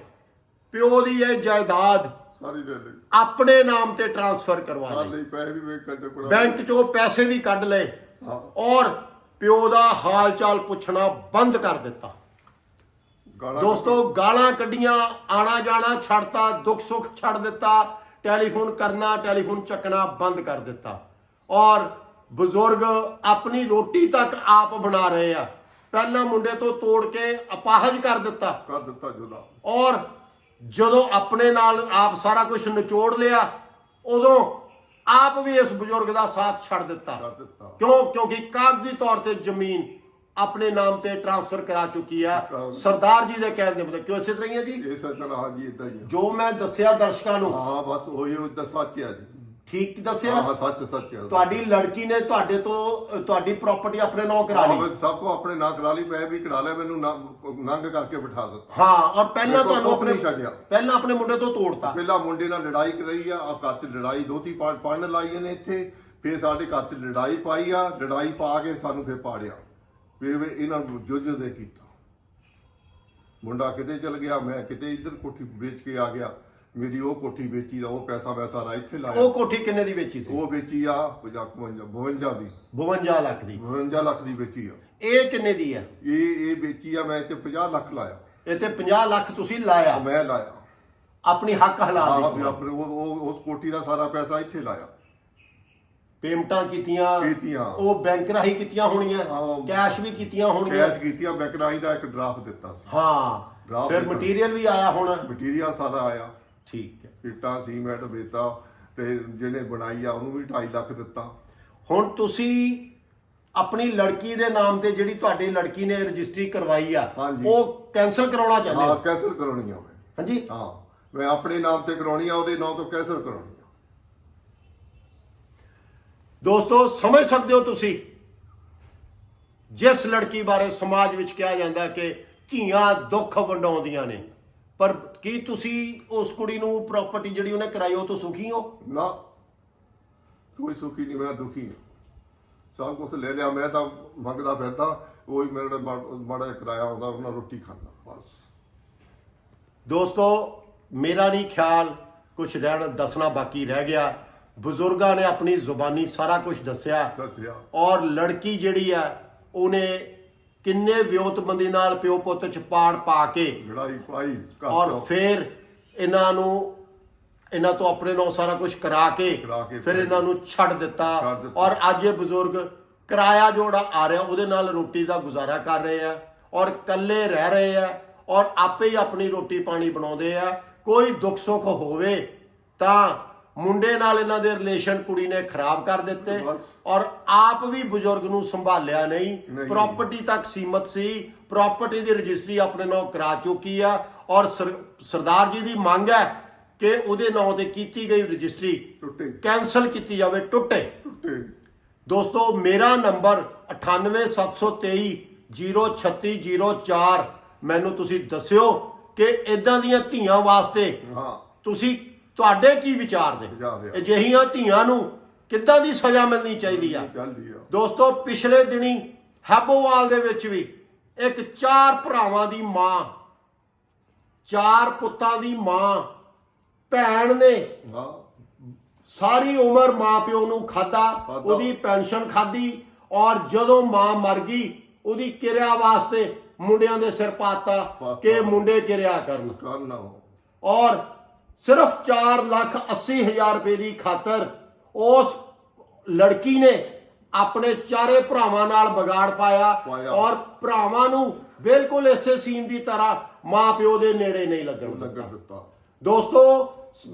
ਪਿਓ ਦੀ ਇਹ ਜਾਇਦਾਦ ਸਾਰੀ ਲੈ ਲਈ। ਆਪਣੇ ਨਾਮ ਤੇ ਟ੍ਰਾਂਸਫਰ ਕਰਵਾ ਸਾਰ ਲਈ। ਲਈ ਪੈਸੇ ਵੀ ਵੇਚ ਕੇ ਕੋਲ ਬੈਂਕ ਚੋਂ ਪੈਸੇ ਵੀ ਕੱਢ ਲਏ ਹਾਂ। ਔਰ ਪਿਓ ਦਾ ਹਾਲ ਚਾਲ ਪੁੱਛਣਾ ਬੰਦ ਕਰ ਦਿੱਤਾ। ਗਾਲਾਂ ਦੋਸਤੋ ਗਾਲਾਂ ਕੱਢੀਆਂ ਆਣਾ ਜਾਣਾ ਛੱਡਤਾ ਦੁੱਖ ਸੁੱਖ ਛੱਡ ਦਿੱਤਾ ਟੈਲੀਫੋਨ ਕਰਨਾ ਟੈਲੀਫੋਨ ਚੱਕਣਾ ਬੰਦ ਕਰ ਦਿੱਤਾ। ਔਰ ਬਜ਼ੁਰਗ ਆਪਣੀ ਰੋਟੀ ਤੱਕ ਆਪ ਬਣਾ ਰਹੇ ਆ। ਪਹਿਲਾਂ ਮੁੰਡੇ ਤੋਂ ਤੋੜ ਕੇ ਅਪਾਹਜ ਕਰ ਦਿੱਤਾ। ਕਰ ਦਿੱਤਾ ਜੁਦਾ ਔਰ ਜਦੋਂ ਆਪਣੇ ਨਾਲ ਆਪ ਸਾਰਾ ਕੁਝ ਨਿਚੋੜ ਲਿਆ ਉਦੋਂ ਆਪ ਵੀ ਇਸ ਬਜ਼ੁਰਗ ਦਾ ਸਾਥ ਛੱਡ ਦਿੱਤਾ। ਕਿਉਂ? ਕਿਉਂਕਿ ਕਾਗਜ਼ੀ ਤੌਰ ਤੇ ਜ਼ਮੀਨ ਆਪਣੇ ਨਾਮ ਤੇ ਟ੍ਰਾਂਸਫਰ ਕਰਾ ਚੁੱਕੀ ਆ। ਸਰਦਾਰ ਜੀ ਦੇ ਕਹਿਣ ਦੇ ਮੁਤਾਬਕ ਕਿਉਂ ਇਸੇ ਤਰ੍ਹਾਂ ਹੀ ਹੈ ਜੀ? ਇਹ ਸੱਚ ਹਾਂ ਜੀ ਇਦਾਂ ਹੀ ਆ। ਜੋ ਮੈਂ ਦੱਸਿਆ ਦਰਸ਼ਕਾਂ ਨੂੰ। ਹਾਂ ਬਸ ਉਹੀ ਉਹ ਤਾਂ ਸੱਚ ਆ ਜੀ। ਠੀਕ ਦੱਸਿਆ? ਹਾਂ ਸੱਚ ਸੱਚ ਤੁਹਾਡੀ ਲੜਕੀ ਨੇ ਤੁਹਾਡੇ ਤੋਂ ਅ, ਤੁਹਾਡੀ ਪ੍ਰਾਪਰਟੀ ਆਪਣੇ ਨਾਂ ਕਰਾ ਲਈ। ਸਭ ਕੋ ਆਪਣੇ ਨਾਂ ਕਰਾ ਲਈ ਮੈਂ ਵੀ ਕਢਾ ਲਿਆ ਮੈਨੂੰ ਨੰਗ ਨੰਗ ਕਰਕੇ ਬਿਠਾ ਦਿੱਤਾ। ਹਾਂ ਔਰ ਪਹਿਲਾਂ ਮੇਰੇ ਕੋਲ ਤੁਹਾਨੂੰ ਕੁਛ ਆਪਣੇ ਨਹੀਂ ਛੱਡਿਆ। ਪਹਿਲਾਂ ਆਪਣੇ ਮੁੰਡੇ ਤੋਂ ਤੋੜਤਾ। ਪਹਿਲਾਂ ਮੁੰਡੇ ਨਾਲ ਲੜਾਈ ਕਰਾਈ ਆ ਆ ਘਰ 'ਚ ਲੜਾਈ ਦੋਤੀ ਪਾੜ ਪੜਨ ਲਾਈ ਨੇ ਇੱਥੇ। ਫਿਰ ਸਾਡੇ ਘਰ 'ਚ ਲੜਾਈ ਪਾਈ ਆ ਲੜਾਈ ਪਾ ਕੇ ਸਾਨੂੰ ਫਿਰ ਪਾੜਿਆ। ਫਿਰ ਵੀ ਇਹਨਾਂ ਨੂੰ ਜੁਝ ਦੇ ਕੀਤਾ। ਮੁੰਡਾ ਕਿਤੇ ਚਲ ਗਿਆ ਮੈਂ ਕਿਤੇ ਇੱਧਰ ਕੋਠੀ ਵੇਚ ਕੇ ਆ ਗਿਆ। ਮੇਰੀ ਉਹ ਕੋਠੀ ਵੇਚੀ ਦਾ ਉਹ ਪੈਸਾ ਵੈਸਾ ਰਾ ਇੱਥੇ ਲਾਇਆ। ਉਹ ਕੋਠੀ ਕਿੰਨੇ ਦੀ ਵੇਚੀ ਸੀ? ਉਹ ਵੇਚੀ ਆ 55 52 ਦੀ। 52 ਲੱਖ ਦੀ। 52 ਲੱਖ ਦੀ ਵੇਚੀ ਆ। ਇਹ ਕਿੰਨੇ ਦੀ ਹੈ ਇਹ ਇਹ ਵੇਚੀ ਆ ਮੈਂ ਇੱਥੇ 50 ਲੱਖ ਲਾਇਆ। ਤੇ 50 ਲੱਖ ਤੁਸੀਂ ਲਾਇਆ। ਮੈਂ ਲਾਇਆ। ਆਪਣੀ ਹੱਕ ਹਲਾਲ ਦੀ ਆਪਣੇ ਉਹ ਉਹ- ਉਸ ਕੋਠੀ ਦਾ ਸਾਰਾ ਪੈਸਾ ਇੱਥੇ ਲਾਇਆ। ਪੇਮੈਂਟਾਂ ਕੀਤੀਆਂ ਕੀਤੀਆਂ। ਉਹ ਬੈਂਕ ਰਾਹੀਂ ਕੀਤੀਆਂ ਹੋਣੀਆਂ ਹਾਂ। ਕੈਸ਼ ਵੀ ਕੀਤੀਆਂ ਹੋਣੀਆਂ। ਕੈਸ਼ ਕੀਤੀਆਂ ਬੈਂਕ ਰਾਹੀਂ ਦਾ ਇੱਕ ਡਰਾਫਟ ਦਿੱਤਾ ਸੀ। ਹਾਂ ਡਰਾਫਟ ਫਿਰ ਦਿੱਤਾ। ਮਟੀਰੀਅਲ ਵੀ ਆਇਆ ਹੁਣ। ਮਟੀਰੀਅਲ ਸਾਰਾ ਆਇਆ। ਠੀਕ ਹੈ। ਇੱਟਾਂ ਸੀਮੈਂਟ ਵੇਤਾ ਤੇ ਜਿਹਨੇ ਬਣਾਈ ਆ ਉਹਨੂੰ ਵੀ 2.5 ਲੱਖ ਦਿੱਤਾ। ਹੁਣ ਤੁਸੀਂ ਆਪਣੀ ਲੜਕੀ ਦੇ ਨਾਮ ਤੇ ਜਿਹੜੀ ਤੁਹਾਡੀ ਲੜਕੀ ਨੇ ਰਜਿਸਟਰੀ ਕਰਵਾਈ ਆ ਹਾਂਜੀ। ਉਹ ਕੈਨਸਲ ਕਰਾਉਣਾ ਚਾਹੁੰਦੇ ਹਾਂ? ਹੋ ਕੈਂਸਲ ਕਰਾਉਣੀ ਆ ਮੈਂ ਹਾਂਜੀ। ਹਾਂ ਮੈਂ ਆਪਣੇ ਨਾਮ ਤੇ ਕਰਾਉਣੀ ਆ ਉਹਦੇ ਨਾਮ ਤੋਂ ਕੈਂਸਲ ਕਰਾਉਣੀ ਆ। ਦੋਸਤੋ ਸਮਝ ਸਕਦੇ ਹੋ ਤੁਸੀਂ ਜਿਸ ਲੜਕੀ ਬਾਰੇ ਸਮਾਜ ਵਿੱਚ ਕਿਹਾ ਜਾਂਦਾ ਕਿ ਧੀਆਂ ਦੁੱਖ ਵੰਡਾਉਂਦੀਆਂ ਨੇ ਪਰ ਕੀ ਤੁਸੀਂ ਉਸ ਕੁੜੀ ਨੂੰ ਪ੍ਰਾਪਰਟੀ ਜਿਹੜੀ ਉਹਨੇ ਕਰਾਈ ਉਹ ਤੋਂ ਸੁਖੀ ਹੋ? ਨਾ। ਕੋਈ ਸੁਖੀ ਨਹੀਂ ਮੈਂ ਦੁਖੀ ਹਾਂ। ਸਭ ਕੁਝ ਲੈ ਲਿਆ ਮੈਂ ਤਾਂ ਮੰਗਦਾ ਫਿਰਦਾ ਉਹੀ ਮੇਰੇ ਬੜਾ ਕਿਰਾਇਆ ਆਉਂਦਾ ਉਹਨਾਂ ਰੋਟੀ ਖਾਣਾ ਬਸ। ਦੋਸਤੋ ਮੇਰਾ ਨਹੀਂ ਖਿਆਲ ਕੁਝ ਰਹਿਣ ਦੱਸਣਾ ਬਾਕੀ ਰਹਿ ਗਿਆ। ਬਜ਼ੁਰਗਾਂ ਨੇ ਆਪਣੀ ਜ਼ੁਬਾਨੀ ਸਾਰਾ ਕੁਝ ਦੱਸਿਆ। ਦੱਸਿਆ। ਔਰ ਲੜਕੀ ਜਿਹੜੀ ਆ ਉਹਨੇ ਕਿੰਨੇ ਵਿਉਂਤਬੰਦੀ ਨਾਲ ਪਿਓ ਪੁੱਤ ਚ ਪਾੜ ਪਾ ਕੇ ਲੜਾਈ ਪਾਈ ਘਰ ਔਰ ਚੋਂ। ਫਿਰ ਇਹਨਾਂ ਨੂੰ ਇਹਨਾਂ ਤੋਂ ਆਪਣੇ ਨਾਲ ਸਾਰਾ ਕੁਝ ਕਰਾ ਕੇ ਕਰਾ ਕੇ ਫਿਰ ਇਹਨਾਂ ਨੂੰ ਛੱਡ ਦਿੱਤਾ ਛੱਡ ਦਿੱਤਾ। ਔਰ ਅੱਜ ਇਹ ਬਜ਼ੁਰਗ ਕਿਰਾਇਆ ਜੋੜਾ ਆ ਰਿਹਾ ਉਹਦੇ ਨਾਲ ਰੋਟੀ ਦਾ ਗੁਜ਼ਾਰਾ ਕਰ ਰਹੇ ਆ ਔਰ ਇਕੱਲੇ ਰਹਿ ਰਹੇ ਆ ਔਰ ਆਪੇ ਹੀ ਆਪਣੀ ਰੋਟੀ ਪਾਣੀ ਬਣਾਉਂਦੇ ਆ ਕੋਈ ਦੁੱਖ ਸੁੱਖ ਹੋਵੇ ਤਾਂ ਮੁੰਡੇ ਨਾਲ ਇਹਨਾਂ ਦੇ ਰਿਲੇਸ਼ਨ ਕੁੜੀ ਨੇ ਖਰਾਬ ਕਰ ਦਿੱਤੇ। ਔਰ ਆਪ ਵੀ ਬਜ਼ੁਰਗ ਨੂੰ ਸੰਭਾਲਿਆ ਨਹੀਂ। ਪ੍ਰਾਪਰਟੀ ਤੱਕ ਸੀਮਤ ਸੀ। ਪ੍ਰਾਪਰਟੀ ਦੀ ਰਜਿਸਟਰੀ ਆਪਣੇ ਨਾਂ ਕਰਾ ਚੁੱਕੀ ਆ। ਔਰ ਸਰ- ਸਰਦਾਰ ਜੀ ਦੀ ਮੰਗ ਹੈ ਕਿ ਉਹਦੇ ਨਾਂ ਤੇ ਕੀਤੀ ਗਈ ਰਜਿਸਟਰੀ ਟੁੱਟੇ। ਕੈਨਸਲ ਕੀਤੀ ਜਾਵੇ ਟੁੱਟੇ। ਟੁੱਟੇ। ਦੋਸਤੋ ਮੇਰਾ ਨੰਬਰ 98723 03604 ਮੈਨੂੰ ਤੁਸੀਂ ਦੱਸਿਓ ਕਿ ਇਦਾਂ ਦੀਆਂ ਧੀਆਂ ਵਾਸਤੇ ਹਾਂ। ਤੁਸੀਂ ਤੁਹਾਡੇ ਕੀ ਵਿਚਾਰ ਨੇ ਵਿਚਾਰ ਆ। ਅਜਿਹੀਆਂ ਧੀਆਂ ਨੂੰ ਕਿੱਦਾਂ ਦੀ ਸਜ਼ਾ ਮਿਲਣੀ ਚਾਹੀਦੀ ਆ ਚੱਲਦੀ ਆ ਦੋਸਤੋ ਪਿਛਲੇ ਦਿਨੀ ਹੈਬੋਵਾਲ ਦੇ ਵਿੱਚ ਵੀ ਇੱਕ ਚਾਰ ਭਰਾਵਾਂ ਦੀ ਮਾਂ ਚਾਰ ਪੁੱਤਾਂ ਦੀ ਮਾਂ ਭੈਣ ਨੇ ਹਾਂ ਸਾਰੀ ਉਮਰ ਮਾਂ ਪਿਓ ਨੂੰ ਖਾਦਾ ਖਾਧਾ। ਉਹਦੀ ਪੈਨਸ਼ਨ ਖਾਦੀ ਔਰ ਜਦੋਂ ਮਾਂ ਮਰ ਗਈ ਉਹਦੀ ਕਿਰਿਆ ਵਾਸਤੇ ਮੁੰਡਿਆਂ ਦੇ ਸਿਰ ਪਾਤਾ ਪਾਤਾ। ਕਿ ਮੁੰਡੇ ਕਿਰਿਆ ਕਰਨ ਕਰਨਾ ਔਰ ਸਿਰਫ 4 ਲੱਖ 80 ਹਜ਼ਾਰ ਰੁਪਏ ਦੀ ਖਾਤਰ ਉਸ ਲੜਕੀ ਨੇ ਆਪਣੇ ਚਾਰੇ ਭਰਾਵਾਂ ਨਾਲ ਵਿਗਾੜ ਪਾਇਆ। ਔਰ ਭਰਾਵਾਂ ਨੂੰ ਬਿਲਕੁਲ ਇਸੇ ਸੀਨ ਦੀ ਤਰ੍ਹਾਂ ਮਾਂ ਪਿਓ ਦੇ ਨੇੜੇ ਨਹੀਂ ਲੱਗਣ ਦਿੱਤਾ ਲੱਗਣ ਦਿੱਤਾ ਦੋਸਤੋ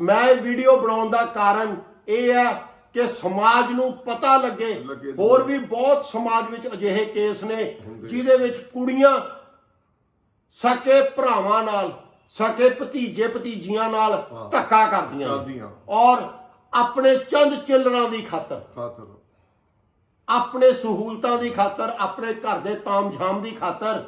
ਮੈਂ ਇਹ ਵੀਡੀਓ ਬਣਾਉਣ ਦਾ ਕਾਰਨ ਇਹ ਹੈ ਕਿ ਸਮਾਜ ਨੂੰ ਪਤਾ ਲੱਗੇ। ਹੋਰ ਵੀ ਬਹੁਤ ਸਮਾਜ ਵਿੱਚ ਅਜਿਹੇ ਕੇਸ ਨੇ ਹੁੰਦੇ। ਜਿਹਦੇ ਵਿੱਚ ਕੁੜੀਆਂ ਸਕੇ ਭਰਾਵਾਂ ਨਾਲ ਸਕੇ ਭਤੀਜੇ ਭਤੀਜੀਆਂ ਨਾਲ ਹਾਂ। ਧੱਕਾ ਕਰਦੀਆਂ ਨੇ। ਕਰਦੀਆਂ। ਔਰ ਆਪਣੇ ਚੰਦ ਚਿਲਰਾਂ ਦੀ ਖਾਤਰ ਖਾਤਰ ਆਪਣੇ ਸਹੂਲਤਾਂ ਦੀ ਖਾਤਰ ਆਪਣੇ ਘਰ ਦੇ ਤਾਮਝਾਮ ਦੀ ਖਾਤਰ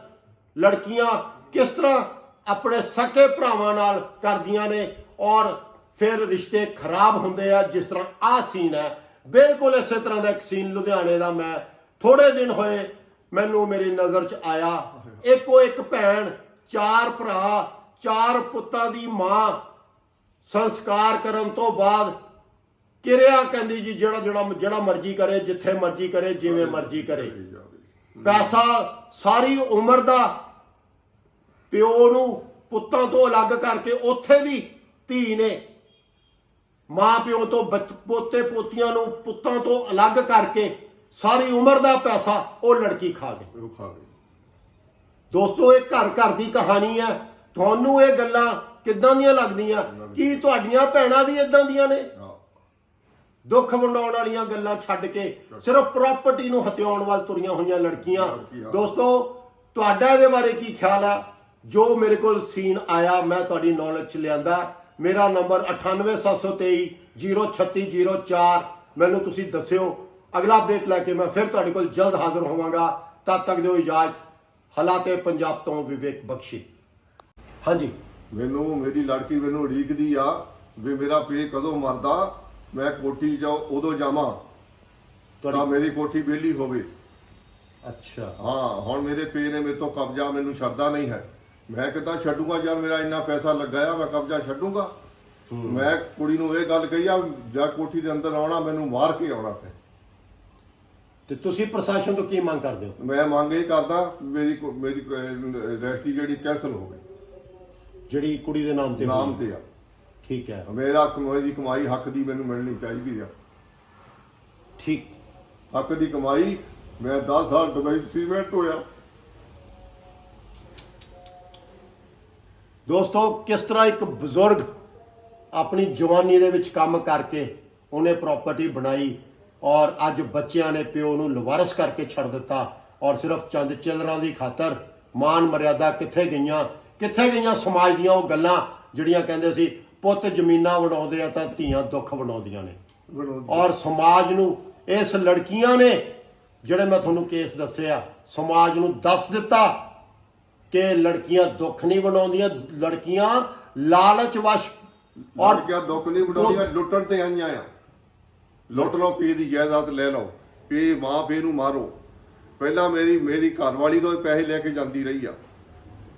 ਲੜਕੀਆਂ ਕਿਸ ਤਰ੍ਹਾਂ ਆਪਣੇ ਸਕੇ ਭਰਾਵਾਂ ਨਾਲ ਕਰਦੀਆਂ ਨੇ ਔਰ ਫਿਰ ਰਿਸ਼ਤੇ ਖਰਾਬ ਹੁੰਦੇ ਆ ਜਿਸ ਤਰ੍ਹਾਂ ਆਹ ਸੀਨ ਹੈ ਬਿਲਕੁਲ ਇਸੇ ਤਰ੍ਹਾਂ ਦਾ ਇੱਕ ਸੀਨ ਲੁਧਿਆਣੇ ਦਾ ਮੈਂ ਥੋੜੇ ਦਿਨ ਹੋਏ ਮੈਨੂੰ ਮੇਰੀ ਨਜ਼ਰ 'ਚ ਆਇਆ ਇੱਕੋ ਇੱਕ ਭੈਣ ਚਾਰ ਭਰਾ ਚਾਰ ਪੁੱਤਾਂ ਦੀ ਮਾਂ ਸੰਸਕਾਰ ਕਰਨ ਤੋਂ ਬਾਅਦ ਕਿਰਿਆ ਕਹਿੰਦੀ ਜੀ ਜਿਹੜਾ ਜਿਹੜਾ ਜਿਹੜਾ ਮਰਜ਼ੀ ਕਰੇ ਜਿੱਥੇ ਮਰਜ਼ੀ ਕਰੇ ਜਿਵੇਂ ਮਰਜ਼ੀ ਕਰੇ। ਪੈਸਾ ਸਾਰੀ ਉਮਰ ਦਾ ਪਿਓ ਨੂੰ ਪੁੱਤਾਂ ਤੋਂ ਅਲੱਗ ਕਰਕੇ ਉੱਥੇ ਵੀ ਧੀ ਨੇ ਮਾਂ ਪਿਓ ਤੋਂ ਬੱਚ- ਪੋਤੇ ਪੋਤੀਆਂ ਨੂੰ ਪੁੱਤਾਂ ਤੋਂ ਅਲੱਗ ਕਰਕੇ ਸਾਰੀ ਉਮਰ ਦਾ ਪੈਸਾ ਉਹ ਲੜਕੀ ਖਾ ਗਈ। ਉਹ ਖਾ ਗਈ। ਦੋਸਤੋ ਇਹ ਘਰ ਘਰ ਦੀ ਕਹਾਣੀ ਹੈ। ਤੁਹਾਨੂੰ ਇਹ ਗੱਲਾਂ ਕਿੱਦਾਂ ਦੀਆਂ ਲੱਗਦੀਆਂ? ਕੀ ਤੁਹਾਡੀਆਂ ਭੈਣਾਂ ਵੀ ਇਦਾਂ ਦੀਆਂ ਨੇ? ਦੁੱਖ ਵੰਡਾਉਣ ਵਾਲੀਆਂ ਗੱਲਾਂ ਛੱਡ ਕੇ ਸਿਰਫ ਪ੍ਰਾਪਰਟੀ ਨੂੰ ਹਥਿਆਉਣ ਵੱਲ ਤੁਰੀਆਂ ਹੋਈਆਂ ਲੜਕੀਆਂ। ਦੋਸਤੋ ਤੁਹਾਡਾ ਇਹਦੇ ਬਾਰੇ ਕੀ ਖਿਆਲ ਆ? ਜੋ ਮੇਰੇ ਕੋਲ ਸੀਨ ਆਇਆ ਮੈਂ ਤੁਹਾਡੀ ਨੌਲੇਜ ਚ ਲਿਆਂਦਾ। ਮੇਰਾ ਨੰਬਰ 98723 03604 ਮੈਨੂੰ ਤੁਸੀਂ ਦੱਸਿਓ। ਅਗਲਾ ਅਪਡੇਟ ਲੈ ਕੇ ਮੈਂ ਫਿਰ ਤੁਹਾਡੇ ਕੋਲ ਜਲਦ ਹਾਜ਼ਰ ਹੋਵਾਂਗਾ। ਤਦ ਤੱਕ ਦਿਓ ਇਜਾਜ਼ਤ। ਹਾਲਾਤੇ ਪੰਜਾਬ ਤੋਂ ਵਿਵੇਕ ਬਖਸ਼ੀ। ਹਾਂਜੀ। ਮੈਨੂੰ ਮੇਰੀ ਲੜਕੀ ਮੈਨੂੰ ਉਡੀਕਦੀ ਆ ਵੀ ਮੇਰਾ ਪੇ ਕਦੋਂ ਮਰਦਾ ਮੈਂ ਕੋਠੀ ਜਾ ਉਦੋਂ ਜਾਵਾਂ। ਤਾਂ ਤੁਹਾਡੀ ਮੇਰੀ ਕੋਠੀ ਵਿਹਲੀ ਹੋਵੇ। ਅੱਛਾ। ਹਾਂ ਹੁਣ ਮੇਰੇ ਪੇ ਨੇ ਮੇਰੇ ਤੋਂ ਕਬਜ਼ਾ ਮੈਨੂੰ ਛੱਡਦਾ ਨਹੀਂ ਹੈ। ਮੈਂ ਕਿੱਦਾਂ ਛੱਡੂਗਾ ਯਾਰ ਮੇਰਾ ਇੰਨਾ ਪੈਸਾ ਲੱਗਾ ਆ ਮੈਂ ਕਬਜ਼ਾ ਛੱਡੂਗਾ? ਮੈਂ ਕੁੜੀ ਨੂੰ ਇਹ ਗੱਲ ਕਹੀ ਆ ਜਾਂ ਕੋਠੀ ਦੇ ਅੰਦਰ ਆਉਣਾ ਮੈਨੂੰ ਮਾਰ ਕੇ ਆਉਣਾ ਤੇ ਤੁਸੀਂ ਪ੍ਰਸ਼ਾਸਨ ਤੋਂ ਕੀ ਮੰਗ ਕਰਦੇ ਹੋ? ਮੈਂ ਮੰਗ ਇਹ ਕਰਦਾ ਮੇਰੀ ਮੇਰੀ ਰੈਸਟੀ ਜਿਹੜੀ ਕੈਂਸਲ ਹੋਵੇ ਜਿਹੜੀ ਕੁੜੀ ਦੇ ਨਾਮ ਤੇ ਨਾਮ ਹੋਈ। ਤੇ ਆ। ਠੀਕ ਹੈ। ਮੇਰਾ ਕਮਾਈ ਦੀ ਕਮਾਈ ਹੱਕ ਦੀ ਮੈਨੂੰ ਮਿਲਣੀ ਚਾਹੀਦੀ ਆ। ਠੀਕ। ਹੱਕ ਦੀ ਕਮਾਈ ਮੈਂ 10 ਸਾਲ ਦੁਬਈ ਸੀਮੈਂਟ ਹੋਇਆ। ਦੋਸਤੋ ਕਿਸ ਤਰ੍ਹਾਂ ਇੱਕ ਬਜ਼ੁਰਗ ਆਪਣੀ ਜਵਾਨੀ ਦੇ ਵਿੱਚ ਕੰਮ ਕਰਕੇ ਉਹਨੇ ਪ੍ਰਾਪਰਟੀ ਬਣਾਈ ਔਰ ਅੱਜ ਬੱਚਿਆਂ ਨੇ ਪਿਓ ਨੂੰ ਲਵਾਰਸ ਕਰਕੇ ਛੱਡ ਦਿੱਤਾ ਔਰ ਸਿਰਫ ਚੰਦ ਚਿਲਰਾਂ ਦੀ ਖਾਤਰ ਮਾਨ ਮਰਿਆਦਾ ਕਿੱਥੇ ਗਈਆਂ? ਕਿੱਥੇ ਗਈਆਂ ਸਮਾਜ ਦੀਆਂ ਉਹ ਗੱਲਾਂ ਜਿਹੜੀਆਂ ਕਹਿੰਦੇ ਸੀ ਪੁੱਤ ਜ਼ਮੀਨਾਂ ਵਡਾਉਂਦੇ ਆ ਤਾਂ ਧੀਆਂ ਦੁੱਖ ਵਡਾਉਂਦੀਆਂ ਨੇ। ਔਰ ਸਮਾਜ ਨੂੰ ਇਸ ਲੜਕੀਆਂ ਨੇ ਜਿਹੜੇ ਮੈਂ ਤੁਹਾਨੂੰ ਕੇਸ ਦੱਸਿਆ ਸਮਾਜ ਨੂੰ ਦੱਸ ਦਿੱਤਾ ਕਿ ਲੜਕੀਆਂ ਦੁੱਖ ਨਹੀਂ ਬਣਾਉਂਦੀਆਂ ਲੜਕੀਆਂ ਲਾਲਚ ਵਸ਼ ਔਰ ਕਿਆ ਦੁੱਖ ਨਹੀਂ ਵਡਾਉਂਦੀਆਂ ਲੁੱਟਣ ਤੇ ਆਈਆਂ ਆ। ਲੁੱਟ ਲਓ ਪੀ ਦੀ ਜਾਇਦਾਦ ਲੈ ਲਓ ਕਿ ਮਾਂ ਪਿਓ ਨੂੰ ਮਾਰੋ। ਪਹਿਲਾਂ ਮੇਰੀ ਮੇਰੀ ਘਰ ਵਾਲੀ ਤੋਂ ਪੈਸੇ ਲੈ ਕੇ ਜਾਂਦੀ ਰਹੀ ਆ।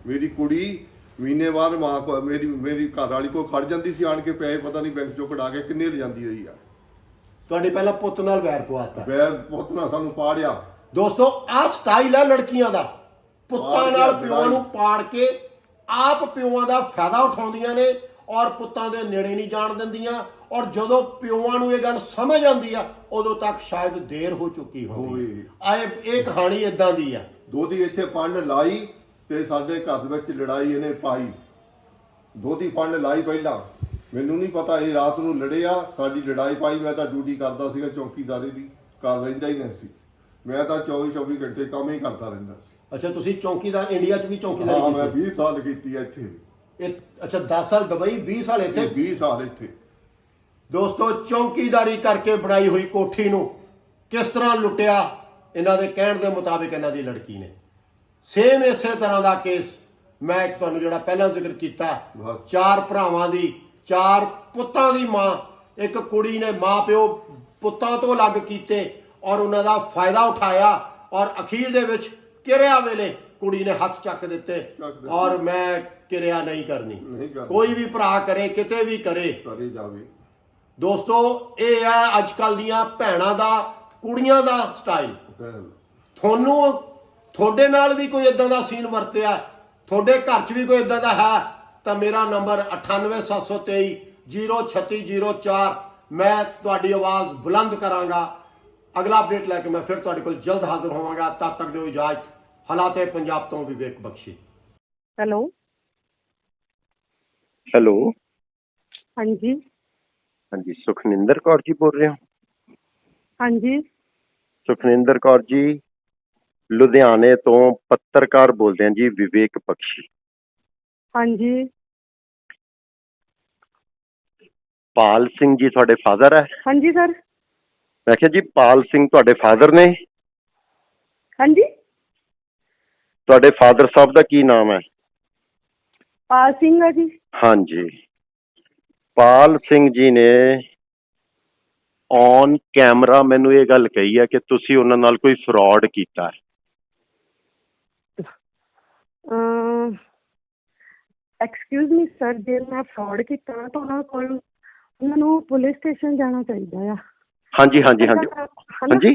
ਮੇਰੀ ਕੁੜੀ ਮਹੀਨੇ ਬਾਅਦ ਮਾਂ ਕੋ ਮੇਰੀ ਮੇਰੀ ਘਰ ਵਾਲੀ ਕੋ ਖੜ ਜਾਂਦੀ ਸੀ ਆਣ ਕੇ ਪੈਸੇ ਪਤਾ ਨਹੀਂ ਬੈਂਕ ਚੋਂ ਕਢਾ ਕੇ ਕਿੰਨੇ ਲੈ ਜਾਂਦੀ ਰਹੀ ਆ। ਤੁਹਾਡੇ ਪਹਿਲਾਂ ਪੁੱਤ ਨਾਲ ਵੈਰ ਪਵਾਤਾ। ਮੈਂ ਪੁੱਤ ਨਾ ਸਾਨੂੰ ਪਾੜਿਆ। ਦੋਸਤੋ ਆਹ ਸਟਾਈਲ ਹੈ ਲੜਕੀਆਂ ਦਾ। ਪੁੱਤਾਂ ਨਾਲ। ਪਿਓਾਂ ਨੂੰ ਪਾੜ ਕੇ ਆਪ ਪਿਓਾਂ ਦਾ ਫਾਇਦਾ ਉਠਾਉਂਦੀਆਂ ਨੇ ਔਰ ਪੁੱਤਾਂ ਦੇ ਨੇੜੇ ਨਹੀਂ ਜਾਣ ਦਿੰਦੀਆਂ ਔਰ ਜਦੋਂ ਪਿਓਾਂ ਨੂੰ ਇਹ ਗੱਲ ਸਮਝ ਆਉਂਦੀ ਆ ਉਦੋਂ ਤੱਕ ਸ਼ਾਇਦ ਦੇਰ ਹੋ ਚੁੱਕੀ ਹੋਵੇ ਹੋਵੇ। ਆਏ ਇਹ ਕਹਾਣੀ ਇਦਾਂ ਦੀ ਆ। ਦੋਦੀ ਇੱਥੇ ਪੰਡ ਲਾਈ ਤੇ ਸਾਡੇ ਘਰ ਵਿੱਚ ਲੜਾਈ ਇਹਨੇ ਪਾਈ। ਦੋਦੀ ਪੰਡ ਲਾਈ ਪਹਿਲਾਂ। ਮੈਨੂੰ ਨਹੀਂ ਪਤਾ ਇਹ ਰਾਤ ਨੂੰ ਲੜਿਆ ਸਾਡੀ ਲੜਾਈ ਪਾਈ ਮੈਂ ਤਾਂ ਡਿਊਟੀ ਕਰਦਾ ਸੀਗਾ ਚੌਕੀਦਾਰੀ ਦੀ ਕਰ ਰਹਿੰਦਾ ਹੀ ਨਹੀਂ ਸੀ। ਮੈਂ ਤਾਂ 24 24 ਘੰਟੇ ਕੰਮ ਹੀ ਕਰਦਾ ਰਹਿੰਦਾ ਸੀ। ਅੱਛਾ ਤੁਸੀਂ ਚੌਕੀਦਾਰ ਇੰਡੀਆ 'ਚ ਵੀ ਹਾਂ ਚੌਕੀਦਾਰੀ ਮੈਂ ਕੀਤੀ 20 ਸਾਲ ਕੀਤੀ ਹੈ ਇੱਥੇ। ਇਹ ਅੱਛਾ 10 ਸਾਲ ਦੁਬਈ 20 ਸਾਲ ਇੱਥੇ? ਤੇ 20 ਸਾਲ ਇੱਥੇ। ਦੋਸਤੋ ਚੌਕੀਦਾਰੀ ਕਰਕੇ ਬਣਾਈ ਹੋਈ ਕੋਠੀ ਨੂੰ ਕਿਸ ਤਰ੍ਹਾਂ ਲੁੱਟਿਆ ਇਹਨਾਂ ਦੇ ਕਹਿਣ ਦੇ ਮੁਤਾਬਿਕ ਇਹਨਾਂ ਦੀ ਲੜਕੀ ਨੇ। ਸੇਮ ਇਸੇ ਤਰ੍ਹਾਂ ਦਾ ਕੇਸ ਮੈਂ ਇੱਕ ਤੁਹਾਨੂੰ ਜਿਹੜਾ ਪਹਿਲਾਂ ਜ਼ਿਕਰ ਕੀਤਾ। ਚਾਰ ਭਰਾਵਾਂ ਦੀ ਚਾਰ ਪੁੱਤਾਂ ਦੀ ਮਾਂ ਇੱਕ ਕੁੜੀ ਨੇ ਮਾਂ ਪਿਓ ਪੁੱਤਾਂ ਤੋਂ ਅਲੱਗ ਕੀਤੇ ਔਰ ਉਹਨਾਂ ਦਾ ਫਾਇਦਾ ਉਠਾਇਆ ਔਰ ਅਖੀਰ ਦੇ ਵਿੱਚ ਕਿਰਿਆ ਵੇਲੇ ਕੁੜੀ ਨੇ ਹੱਥ ਚੱਕ ਦਿੱਤੇ। ਔਰ ਮੈਂ ਕਿਰਿਆ ਨਹੀਂ ਕਰਨੀ। ਕੋਈ ਵੀ ਭਰਾ ਕਰੇ ਕਿਤੇ ਵੀ ਕਰੇ ਕਰੇ ਜਾਵੇ ਦੋਸਤੋ ਇਹ ਹੈ ਅੱਜ ਕੱਲ ਦੀਆਂ ਭੈਣਾਂ ਦਾ ਕੁੜੀਆਂ ਦਾ ਸਟਾਈਲ ਤੁਹਾਨੂੰ ਤੁਹਾਡੇ ਨਾਲ ਵੀ ਕੋਈ ਇਦਾਂ ਦਾ ਸੀਨ ਵਰਤਿਆ? ਤੁਹਾਡੇ ਘਰ 'ਚ ਵੀ ਕੋਈ ਇਦਾਂ ਦਾ ਹੈ? ਤਾਂ ਮੇਰਾ ਨੰਬਰ 98723 03604 ਮੈਂ ਤੁਹਾਡੀ ਆਵਾਜ਼ ਬੁਲੰਦ ਕਰਾਂਗਾ। ਅਗਲਾ ਅਪਡੇਟ ਲੈ ਕੇ ਮੈਂ ਫਿਰ ਤੁਹਾਡੇ ਕੋਲ ਜਲਦ ਹਾਜ਼ਰ ਹੋਵਾਂਗਾ। ਤਦ ਤੱਕ ਦਿਓ ਇਜਾਜ਼ਤ। ਹਾਲਾਤੇ ਪੰਜਾਬ ਤੋਂ ਵਿਵੇਕ ਬਖਸ਼ੀ। ਹੈਲੋ। ਹੈਲੋ। ਹਾਂਜੀ। ਹਾਂਜੀ ਸੁਖਨਿੰਦਰ ਕੌਰ ਜੀ ਬੋਲ ਰਹੇ ਹੋ? ਹਾਂਜੀ। ਸੁਖਨਿੰਦਰ ਕੌਰ ਜੀ। ਲੁਧਿਆਣੇ ਤੋਂ ਪੱਤਰਕਾਰ ਬੋਲਦੇ ਹਾਂ ਜੀ ਵਿਵੇਕ ਬਖਸ਼ੀ। ਹਾਂਜੀ। ਪਾਲ ਸਿੰਘ ਜੀ ਤੁਹਾਡੇ ਫਾਦਰ ਹੈ? ਹਾਂਜੀ ਸਰ। ਮੈਂ ਕਿਹਾ ਜੀ ਪਾਲ ਸਿੰਘ ਤੁਹਾਡੇ ਫਾਦਰ ਨੇ? ਹਾਂਜੀ। ਤੁਹਾਡੇ ਫਾਦਰ ਸਾਹਿਬ ਦਾ ਕੀ ਨਾਮ ਹੈ? ਪਾਲ ਸਿੰਘ ਆ ਜੀ। ਹਾਂਜੀ। ਪਾਲ ਸਿੰਘ ਜੀ ਨੇ ਔਨ ਕੈਮਰਾ ਮੈਨੂੰ ਇਹ ਗੱਲ ਕਹੀ ਹੈ ਕਿ ਤੁਸੀਂ ਉਹਨਾਂ ਨਾਲ ਕੋਈ ਫਰਾਡ ਕੀਤਾ ਹੈ। ਐਕਸਕਿਊਜ਼ ਮੀ ਸਰ ਜੇ ਮੈਂ ਫਰਾਡ ਕੀਤਾ ਤਾਂ ਉਹਨਾਂ ਕੋਲ ਉਹਨਾਂ ਨੂੰ ਪੁਲਿਸ ਸਟੇਸ਼ਨ ਜਾਣਾ ਚਾਹੀਦਾ ਆ। ਹਾਂਜੀ ਹਾਂਜੀ ਹਾਂਜੀ? ਹਾਂਜੀ?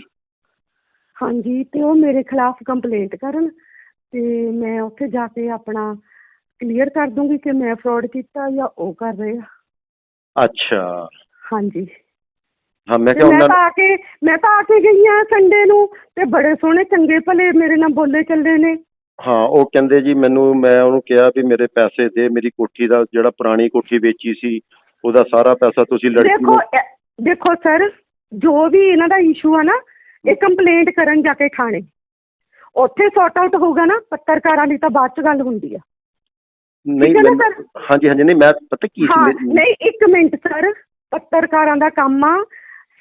ਹਾਂਜੀ ਤੇ ਉਹ ਮੇਰੇ ਖਿਲਾਫ ਕੰਪਲੇਂਟ ਕਰਨ ਤੇ ਮੈਂ ਉੱਥੇ ਜਾ ਕੇ ਆਪਣਾ ਕਲੀਅਰ ਕਰ ਦੂੰਗੀ ਕਿ ਮੈਂ ਫਰਾਡ ਕੀਤਾ ਜਾਂ ਉਹ ਕਰ ਰਹੇ ਆ। ਅੱਛਾ। ਹਾਂਜੀ। ਹਾਂ ਮੈਂ ਕਿਹਾ ਮੈਂ ਤਾਂ ਆ ਕੇ ਮੈਂ ਤਾਂ ਆ ਕੇ ਗਈ ਆ ਸੰਡੇ ਨੂੰ ਤੇ ਬੜੇ ਸੋਹਣੇ ਚੰਗੇ ਭਲੇ ਮੇਰੇ ਨਾਲ ਬੋਲੇ ਚੱਲੇ ਨੇ। ਹਾਂ ਉਹ ਕਹਿੰਦੇ ਜੀ ਮੈਨੂੰ ਮੈਂ ਉਹਨੂੰ ਕਿਹਾ ਵੀ ਮੇਰੇ ਪੈਸੇ ਦੇ ਮੇਰੀ ਕੋਠੀ ਦਾ ਜਿਹੜਾ ਪੁਰਾਣੀ ਕੋਠੀ ਵੇਚੀ ਸੀ ਉਹਦਾ ਸਾਰਾ ਪੈਸਾ ਤੁਸੀਂ ਲੜਕੀ ਦੇਖੋ ਨੂੰ ਇਹ- ਦੇਖੋ ਸਰ ਜੋ ਵੀ ਇਹਨਾਂ ਦਾ ਇਸ਼ੂ ਆ ਨਾ ਇਹ ਕੰਪਲੇਂਟ ਕਰਨ ਜਾ ਕੇ ਥਾਣੇ ਉੱਥੇ ਸੌਟ ਆਊਟ ਹੋਊਗਾ ਨਾ ਪੱਤਰਕਾਰਾਂ ਦੀ ਤਾਂ ਬਾਅਦ ਚ ਗੱਲ ਹੁੰਦੀ ਆ। ਨਹੀਂ ਠੀਕ ਹੈ ਨਾ ਮੈਨੂੰ- ਸਰ? ਹਾਂਜੀ ਹਾਂਜੀ ਨਹੀਂ ਮੈਂ ਪਤਾ ਕੀ ਹਾਂ ਸੀ ਮੇਰੀ- ਨਹੀਂ ਇੱਕ ਮਿੰਟ ਸਰ ਪੱਤਰਕਾਰਾਂ ਦਾ ਕੰਮ ਆ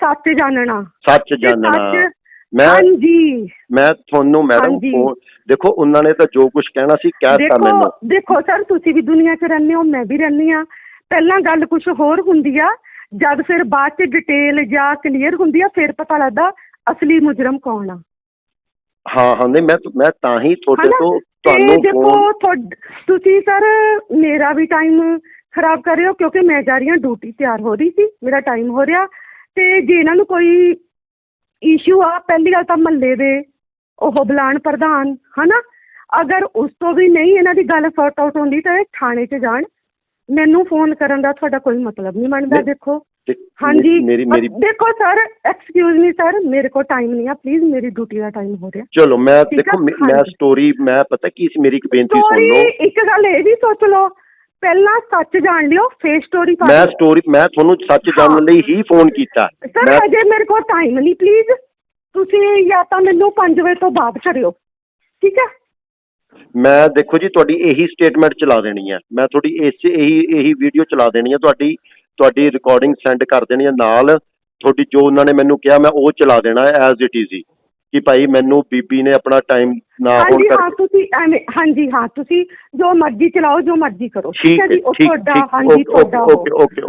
ਸੱਚ ਜਾਣਨਾ। ਸੱਚ ਤੇ ਜਾਣਨਾ। ਸੱਚ- ਮੈਂ ਹਾਂਜੀ। ਮੈਂ ਤੁਹਾਨੂੰ ਮੈਡਮ ਹਾਂਜੀ। ਫੋਨ ਦੇਖੋ ਉਹਨਾਂ ਨੇ ਤਾਂ ਜੋ ਕੁਝ ਕਹਿਣਾ ਸੀ ਕਹਿਤਾ ਦੇਖੋ ਮੈਨੂੰ। ਦੇਖੋ ਸਰ ਤੁਸੀਂ ਵੀ ਦੁਨੀਆ 'ਚ ਰਹਿੰਦੇ ਹੋ ਮੈਂ ਵੀ ਰਹਿੰਦੀ ਆ ਪਹਿਲਾਂ ਗੱਲ ਕੁਝ ਹੋਰ ਹੁੰਦੀ ਆ ਜਦ ਫਿਰ ਬਾਅਦ 'ਚ ਡਿਟੇਲ ਜਾਂ ਕਲੀਅਰ ਹੁੰਦੀ ਆ ਫਿਰ ਪਤਾ ਲੱਗਦਾ ਅਸਲੀ ਮੁਜਰਮ ਕੌਣ ਆ। ਹਾਂ ਹਾਂ ਨਹੀਂ ਮੈਂ ਮੈਂ ਤਾਂ ਹੀ ਤੁਹਾਡੇ ਹਨਾ? ਤੋਂ ਤੇ ਤੁਹਾਨੂੰ ਦੇਖੋ ਤੁਹਾਡ- ਤੁਸੀਂ ਸਰ ਮੇਰਾ ਵੀ ਟਾਈਮ ਖਰਾਬ ਕਰ ਰਹੇ ਹੋ ਕਿਉਂਕਿ ਮੈਂ ਜਾ ਰਹੀ ਹਾਂ ਡਿਊਟੀ ਤਿਆਰ ਹੋ ਰਹੀ ਸੀ ਮੇਰਾ ਟਾਈਮ ਹੋ ਰਿਹਾ। ਤੇ ਜੇ ਇਹਨਾਂ ਨੂੰ ਕੋਈ ਇਸ਼ੂ ਆ ਪਹਿਲੀ ਗੱਲ ਤਾਂ ਮਹੱਲੇ ਦੇ ਉਹ ਬੁਲਾਣ ਪ੍ਰਧਾਨ ਹਨਾ? ਅਗਰ ਉਸ ਤੋਂ ਵੀ ਨਹੀਂ ਇਹਨਾਂ ਦੀ ਗੱਲ ਸੌਟ ਆਊਟ ਹੁੰਦੀ ਤਾਂ ਇਹ ਥਾਣੇ 'ਚ ਜਾਣ। ਮੈਨੂੰ ਫੋਨ ਕਰਨ ਦਾ ਤੁਹਾਡਾ ਕੋਈ ਮਤਲਬ ਨਹੀਂ ਬਣਦਾ ਦੇਖੋ। ਹਾਂਜੀ। ਮੇਰੀ ਮੇਰੀ ਦੇਖੋ ਸਰ ਐਕਸਕਿਊਜ਼ ਮੀ ਸਰ ਮੇਰੇ ਕੋਲ ਟਾਈਮ ਨਹੀਂ ਆ ਪਲੀਜ਼ ਮੇਰੀ ਡਿਊਟੀ ਦਾ ਟਾਈਮ ਹੋ ਰਿਹਾ। ਚਲੋ ਮੈਂ? ਦੇਖੋ ਮੈਂ-। ਸਟੋਰੀ ਮੈਂ ਪਤਾ ਕੀ ਸੀ ਮੇਰੀ ਇੱਕ ਬੇਨਤੀ ਸੁਣ ਲਓ। ਇੱਕ ਗੱਲ ਇਹ ਵੀ ਸੋਚ ਲਓ ਪਹਿਲਾਂ ਸੱਚ ਜਾਣ ਲਿਓ ਫੇਰ ਸਟੋਰੀ ਪਾ ਮੈਂ। ਸਟੋਰੀ ਮੈਂ ਤੁਹਾਨੂੰ ਸੱਚ ਜਾਣਨ। ਲਈ ਹੀ ਫੋਨ ਕੀਤਾ। ਸਰ ਮੈਂ ਅਜੇ ਮੇਰੇ ਕੋਲ ਟਾਈਮ ਨਹੀਂ ਪਲੀਜ਼ ਤੁਸੀਂ ਜਾਂ ਤਾਂ ਮੈਨੂੰ 5 ਵਜੇ ਤੋਂ ਬਾਅਦ ਕਰਿਓ ਠੀਕ ਹੈ? ਮੈਂ ਦੇਖੋ ਜੀ ਤੁਹਾਡੀ ਇਹੀ ਸਟੇਟਮੈਂਟ ਚਲਾ ਦੇਣੀ ਹੈ ਮੈਂ ਤੁਹਾਡੀ ਇਸ ਇਹੀ ਇਹੀ ਵੀਡੀਓ ਚਲਾ ਦੇਣੀ ਹੈ ਤੁਹਾਡੀ ਤੁਹਾਡੀ ਰਿਕਾਰਡਿੰਗ ਸੈਂਡ ਕਰ ਦੇਣੀ ਹੈ ਨਾਲ। ਤੁਹਾਡੀ ਜੋ ਉਹਨਾਂ ਨੇ ਮੈਨੂੰ ਕਿਹਾ ਮੈਂ ਉਹ ਚਲਾ ਦੇਣਾ ਐਜ਼ ਇਟ ਇਜ਼ ਹੀ। ਕਿ ਭਾਈ ਮੈਨੂੰ ਬੀਬੀ ਨੇ ਆਪਣਾ ਟਾਈਮ ਨਾ ਹੋਣ ਹਾਂਜੀ ਹਾਂ ਕਰਕੇ। ਤੁਸੀਂ ਐਵੇਂ ਹਾਂਜੀ ਹਾਂ ਤੁਸੀਂ ਜੋ ਮਰਜ਼ੀ ਚਲਾਓ ਜੋ ਮਰਜ਼ੀ ਕਰੋ। ਠੀਕ ਹੈ ਜੀ ਉਹ ਠੀਕ ਤੁਹਾਡਾ ਠੀਕ ਹਾਂਜੀ ਓਕੇ ਤੁਹਾਡਾ ਉਹ। Okay okay.